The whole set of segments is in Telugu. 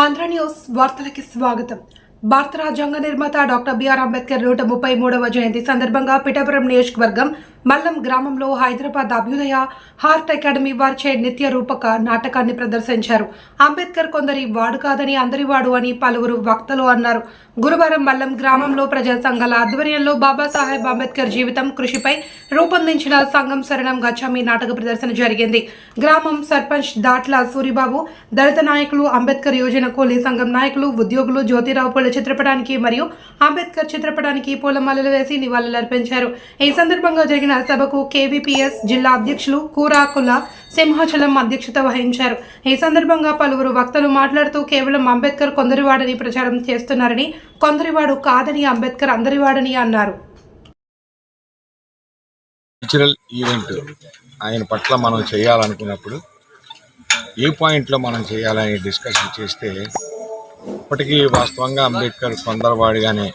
ఆంధ్ర న్యూస్ వార్తలకి స్వాగతం. భారత రాజ్యాంగ నిర్మాత డాక్టర్ బిఆర్ అంబేద్కర్ నూట ముప్పై మూడవ జయంతి సందర్భంగా పిఠాపురం నియోజకవర్గం మల్లం గ్రామంలో హైదరాబాద్ అభ్యుదయ హార్ట్ అకాడమీ వారిచే నిత్య రూపక నాటకాన్ని ప్రదర్శించారు. అంబేద్కర్ కొందరి వాడు కాదని అందరి వాడు అని పలువురు వక్తలు అన్నారు. గురువారం మల్లం గ్రామంలో ప్రజా సంఘాల ఆధ్వర్యంలో బాబాసాహెబ్ అంబేద్కర్ జీవితం కృషిపై రూపొందించిన సంఘం శరణం గచ్చామి నాటక ప్రదర్శన జరిగింది. గ్రామం సర్పంచ్ దాట్ల సూరిబాబు దళిత నాయకులు అంబేద్కర్ యోజన కూలీ సంఘం నాయకులు ఉద్యోగులు జ్యోతిరావు పూల చిత్రపటానికి మరియు అంబేద్కర్ చిత్రపటానికి పూలమాలలు వేసి నివాళులర్పించారు. ఈ సందర్భంగా జరిగిన సభకు కేవీపీఎస్ జిల్లా అధ్యక్షులు కూరాకుల సింహాచలం అధ్యక్షత వహించారు. ఈ సందర్భంగా పలువురు వక్తలు మాట్లాడుతూ కేవలం అంబేద్కర్ కొందరివాడని ప్రచారం చేస్తున్నారని కొందరివాడు కాదని అంబేద్కర్ అందరివాడని అన్నారు. కల్చరల్ ఈవెంట్ ఆయన పట్ల మనం చేయాలనుకున్నప్పుడు ఏ పాయింట్లో మనం చేయాలని డిస్కషన్ చేస్తే ఇప్పటికీ వాస్తవంగా అంబేద్కర్ కొందరవాడిగానే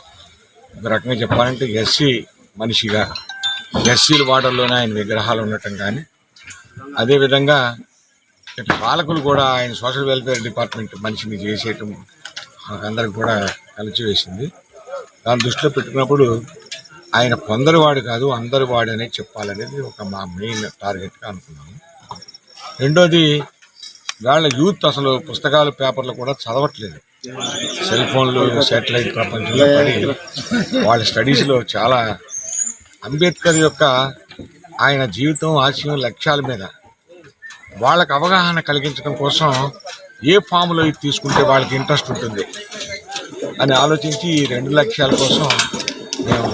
ఒక రకంగా చెప్పాలంటే ఎస్సీ మనిషిగా ఎస్సీల వాటర్లోనే ఆయన విగ్రహాలు ఉండటం కానీ అదేవిధంగా ఇటు పాలకులు కూడా ఆయన సోషల్ వెల్ఫేర్ డిపార్ట్మెంట్ మనిషిని చేసేయటం మాకందరికి కూడా కలిసి వేసింది దృష్టిలో పెట్టుకున్నప్పుడు ఆయన కొందరు వాడు కాదు అందరి వాడు అనేది చెప్పాలనేది ఒక మా మెయిన్ టార్గెట్గా అనుకున్నాము. రెండోది వాళ్ళ యూత్ అసలు పుస్తకాలు పేపర్లు కూడా చదవట్లేదు. సెల్ ఫోన్లు శాటిలైట్ ప్రపంచంలో పడి వాళ్ళ స్టడీస్లో చాలా అంబేద్కర్ యొక్క ఆయన జీవితం ఆశయం లక్ష్యాల మీద వాళ్ళకు అవగాహన కలిగించడం కోసం ఏ ఫామ్లో ఇది తీసుకుంటే వాళ్ళకి ఇంట్రెస్ట్ ఉంటుంది అని ఆలోచించి ఈ రెండు లక్ష్యాల కోసం మేము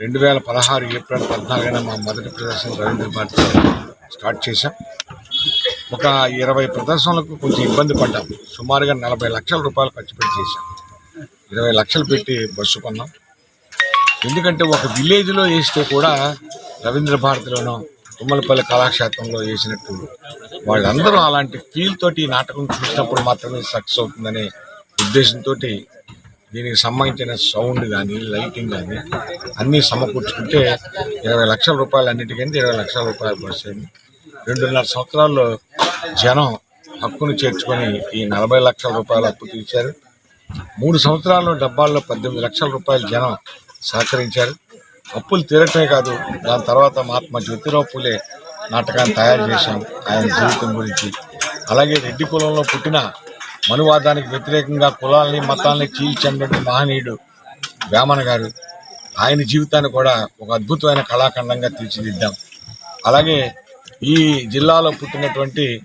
రెండు వేల పదహారు ఏప్రిల్ పద్నాలుగున మా మొదటి ప్రదర్శన రవీంద్ర భారతి స్టార్ట్ చేశాం. ఒక ఇరవై ప్రదర్శనలకు కొంచెం ఇబ్బంది పడ్డాం. సుమారుగా నలభై లక్షల రూపాయలు ఖర్చు పెట్టి చేశాం. ఇరవై లక్షలు పెట్టి బస్సు కొన్నాం. ఎందుకంటే ఒక విలేజ్లో వేస్తే కూడా రవీంద్ర భారతిలోనో తుమ్మలపల్లి కళాక్షేత్రంలో వేసినట్టు వాళ్ళందరూ అలాంటి ఫీల్ తోటి నాటకం చూసినప్పుడు మాత్రమే సక్సెస్ అవుతుందనే ఉద్దేశంతో దీనికి సంబంధించిన సౌండ్ కానీ లైటింగ్ కానీ అన్నీ సమకూర్చుకుంటే ఇరవై లక్షల రూపాయలు అన్నిటికంటే ఇరవై లక్షల రూపాయలు బస్సు అయింది. రెండున్నర సంవత్సరాల్లో జనం హక్కును చేర్చుకొని ఈ నలభై లక్షల రూపాయలు అప్పు తీర్చారు. మూడు సంవత్సరాల్లో డబ్బాల్లో పద్దెనిమిది లక్షల రూపాయలు జనం సహకరించారు. అప్పులు తీరటమే కాదు దాని తర్వాత మహాత్మా జ్యోతిరావు పూలే నాటకాన్ని తయారు చేశాం ఆయన జీవితం గురించి. అలాగే రెడ్డి కులంలో పుట్టిన మనువాదానికి వ్యతిరేకంగా కులాలని మతాలని చీల్చండి మహనీయుడు వేమన గారు ఆయన జీవితాన్ని కూడా ఒక అద్భుతమైన కళాఖండంగా తీర్చిదిద్దాం. అలాగే ఈ జిల్లాలో పుట్టినటువంటి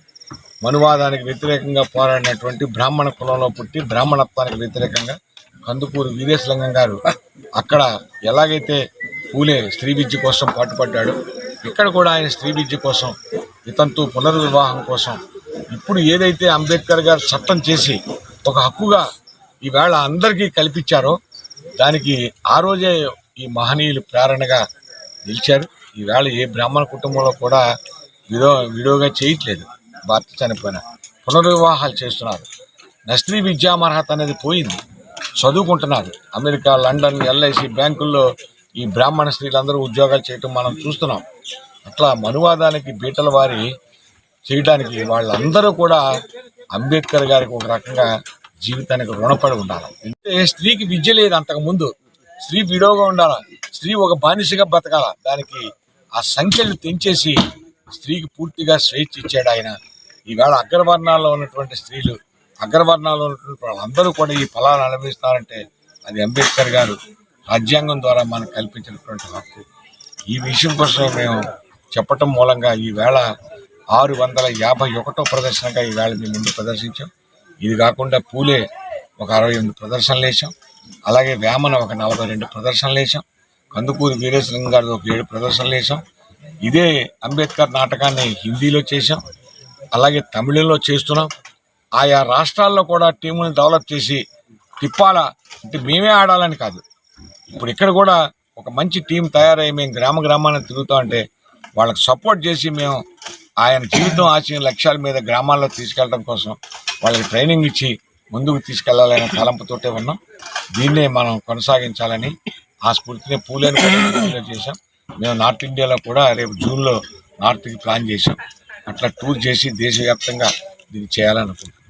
మనువాదానికి వ్యతిరేకంగా పోరాడినటువంటి బ్రాహ్మణ కులంలో పుట్టి బ్రాహ్మణత్వానికి వ్యతిరేకంగా కందుకూరు వీరేశలింగం గారు అక్కడ ఎలాగైతే పూలే స్త్రీ విద్య కోసం పాటుపడ్డాడు ఇక్కడ కూడా ఆయన స్త్రీ విద్య కోసం ఇతంతు పునర్వివాహం కోసం ఇప్పుడు ఏదైతే అంబేద్కర్ గారు చట్టం చేసి ఒక హక్కుగా ఈవేళ అందరికీ కల్పించారో దానికి ఆ రోజే ఈ మహనీయులు ప్రేరణగా నిలిచారు. ఈవేళ ఏ బ్రాహ్మణ కుటుంబంలో కూడా విడో విడోగా చేయట్లేదు. భర్త చనిపోయిన పునర్వివాహాలు చేస్తున్నారు. నస్త్రీ విద్యామర్హత అనేది పోయింది. చదువుకుంటున్నారు. అమెరికా లండన్ ఎల్ఐసి బ్యాంకుల్లో ఈ బ్రాహ్మణ స్త్రీలందరూ ఉద్యోగాలు చేయటం మనం చూస్తున్నాం. అట్లా మనువాదానికి బీటల వారి చేయడానికి వాళ్ళందరూ కూడా అంబేద్కర్ గారికి ఒక రకంగా జీవితానికి రుణపడి ఉండాలి. అంటే స్త్రీకి విద్య లేదు అంతకుముందు. స్త్రీ విడోగా ఉండాలా. స్త్రీ ఒక బానిసగా బతకాల. దానికి ఆ సంఖ్యలు తెంచేసి స్త్రీకి పూర్తిగా స్వేచ్ఛ ఇచ్చాడు ఆయన. ఈవేళ అగ్రవర్ణాల్లో ఉన్నటువంటి స్త్రీలు అగ్రవర్ణాల్లో ఉన్నటువంటి వాళ్ళందరూ కూడా ఈ ఫలాన్ని అనుభవిస్తున్నారంటే అది అంబేద్కర్ గారు రాజ్యాంగం ద్వారా మనకు కల్పించినటువంటి హక్కు. ఈ విషయం కోసం మేము చెప్పటం మూలంగా ఈవేళ ఆరు వందల యాభై ఒకటో ప్రదర్శనగా ఈవేళ మేము ముందు ప్రదర్శించాం. ఇది కాకుండా పూలే ఒక అరవై ఎనిమిది ప్రదర్శనలు వేసాం అలాగే వేమన ఒక నలభై రెండు ప్రదర్శనలు వేసాం కందుకూరి వీరేశలింగం గారిది ఒక ఏడు ప్రదర్శనలు వేసాం ఇదే అంబేద్కర్ నాటకాన్ని హిందీలో చేశాం అలాగే తమిళంలో చేస్తున్నాం. ఆయా రాష్ట్రాల్లో కూడా టీములను డెవలప్ చేసి తిప్పాల అంటే మేమే ఆడాలని కాదు. ఇప్పుడు ఇక్కడ కూడా ఒక మంచి టీం తయారై మేము గ్రామ గ్రామాన్ని తిరుగుతా ఉంటే వాళ్ళకి సపోర్ట్ చేసి మేము ఆయన జీవితం ఆశయం లక్ష్యాల మీద గ్రామాల్లో తీసుకెళ్ళడం కోసం వాళ్ళకి ట్రైనింగ్ ఇచ్చి ముందుకు తీసుకెళ్ళాలనే తలంపుతోటే ఉన్నాం. దీన్నే మనం కొనసాగించాలని ఆ స్ఫూర్తిని పూలేని చేశాం. మేము నార్త్ ఇండియాలో కూడా రేపు జూన్లో నార్త్కి ప్లాన్ చేశాం. అట్లా టూర్ చేసి దేశవ్యాప్తంగా దీన్ని చేయాలనుకుంటున్నాం.